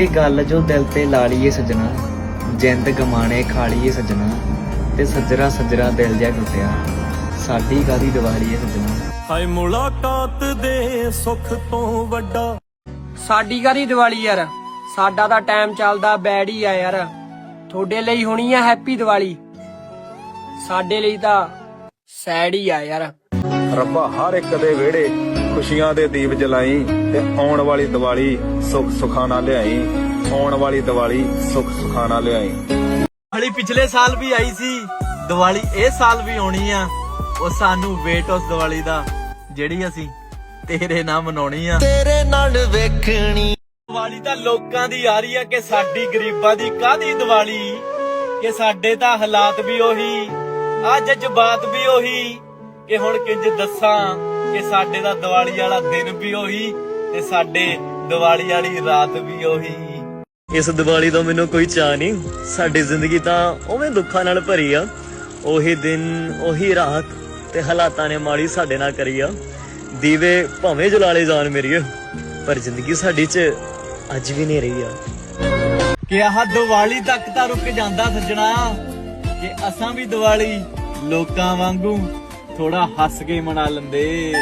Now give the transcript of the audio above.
ਕਿ ਗੱਲ ਜੋ ਦਿਲ ਤੇ ਲਾ ਲਈਏ ਸਜਣਾ ਜਿੰਦ ਗਮਾਣੇ ਖਾ ਲਈਏ ਸਜਣਾ ਤੇ ਸੱਜਰਾ ਸੱਜਰਾ ਦਿਲ ਜਿਹਾ ਟੁੱਟਿਆ। ਸਾਡੀ ਕਾਦੀ ਦੀਵਾਲੀ ਏ ਸਜਣਾ। ਹਾਏ ਮੁਲਾਕਾਤ ਦੇ ਸੁੱਖ ਤੋਂ ਵੱਡਾ। ਸਾਡੀ ਕਾਦੀ ਦੀਵਾਲੀ ਯਾਰ। ਸਾਡਾ ਤਾਂ ਟਾਈਮ ਚੱਲਦਾ ਬੈਡ ਹੀ ਆ ਯਾਰ। ਤੁਹਾਡੇ ਲਈ ਹੋਣੀ ਆ ਹੈਪੀ ਦੀਵਾਲੀ। ਸਾਡੇ ਲਈ ਤਾਂ ਸੈਡ ਹੀ ਆ ਯਾਰ। ਰੱਬਾ ਹਰ ਇੱਕ ਦੇ ਵਿਹੜੇ ਖੁਸ਼ੀਆਂ ਦੇ ਦੀਪ ਜਲਾਈ ਤੇ ਆਉਣ ਵਾਲੀ ਦੀਵਾਲੀ ਸੁੱਖ ਸੁਖਾਨਾ ਲਿਆਈ। ਆਉਣ ਵਾਲੀ ਦੀਵਾਲੀ ਸੁੱਖ ਸੁਖਾਨਾ ਲਿਆਈ। ਦੀਵਾਲੀ ਪਿਛਲੇ ਸਾਲ ਵੀ ਆਈ ਸੀ ਦੀਵਾਲੀ ਇਹ ਸਾਲ ਵੀ ਆਉਣੀ ਆ। ਉਹ ਸਾਨੂੰ ਵੇਟ ਉਸ ਦੀਵਾਲੀ ਦਾ ਜਿਹੜੀ ਅਸੀਂ ਤੇਰੇ ਨਾਲ ਮਨਾਉਣੀ ਆ। ਤੇਰੇ ਨਾਲ ਵੇਖਣੀ। ਦੀਵਾਲੀ ਤਾਂ ਲੋਕਾਂ ਦੀ ਆ ਰਹੀ ਆ ਕਿ ਸਾਡੀ ਗਰੀਬਾਂ ਦੀ ਕਾਦੀ ਦੀਵਾਲੀ? ਕਿ ਸਾਡੇ ਤਾਂ ਹਾਲਾਤ ਵੀ ਉਹੀ ਆ ਜਜ਼ਬਾਤ ਵੀ ਉਹੀ। ਕਿ ਹੁਣ ਕਿੰਜ ਦੱਸਾਂ ਕਿ ਸਾਡੇ ਦਾ ਦੀਵਾਲੀ ਵਾਲਾ ਦਿਨ ਵੀ ਉਹੀ ਤੇ ਸਾਡੇ ਦੀਵਾਲੀ ਵਾਲੀ ਰਾਤ ਵੀ ਉਹੀ। ਇਸ ਦੀਵਾਲੀ ਦਾ ਮੈਨੂੰ ਕੋਈ ਚਾਹ ਨਹੀਂ। ਸਾਡੀ ਜ਼ਿੰਦਗੀ ਤਾਂ ਉਵੇਂ ਦੁੱਖਾਂ ਨਾਲ ਭਰੀ ਆ। ਉਹੀ ਦਿਨ ਉਹੀ ਰਾਤ ਤੇ ਹਾਲਾਤਾਂ ਨੇ ਮਾੜੀ ਸਾਡੇ ਨਾਲ ਕਰੀ ਆ। ਦੀਵੇ ਭਾਵੇਂ ਜਲਾਲੇ ਜਾਣ ਮੇਰੀ ਪਰ ਜ਼ਿੰਦਗੀ ਸਾਡੀ 'ਚ ਅੱਜ ਵੀ ਨਹੀਂ ਰਹੀ ਆ। ਕਿ ਆਹ ਦੀਵਾਲੀ ਤੱਕ ਤਾਂ ਰੁਕ ਜਾਂਦਾ ਸੱਜਣਾ ਕਿ ਅਸਾਂ ਵੀ ਦੀਵਾਲੀ ਲੋਕਾਂ ਵਾਂਗੂ ਥੋੜਾ ਹੱਸ ਕੇ ਮਨਾ ਲੈਂਦੇ।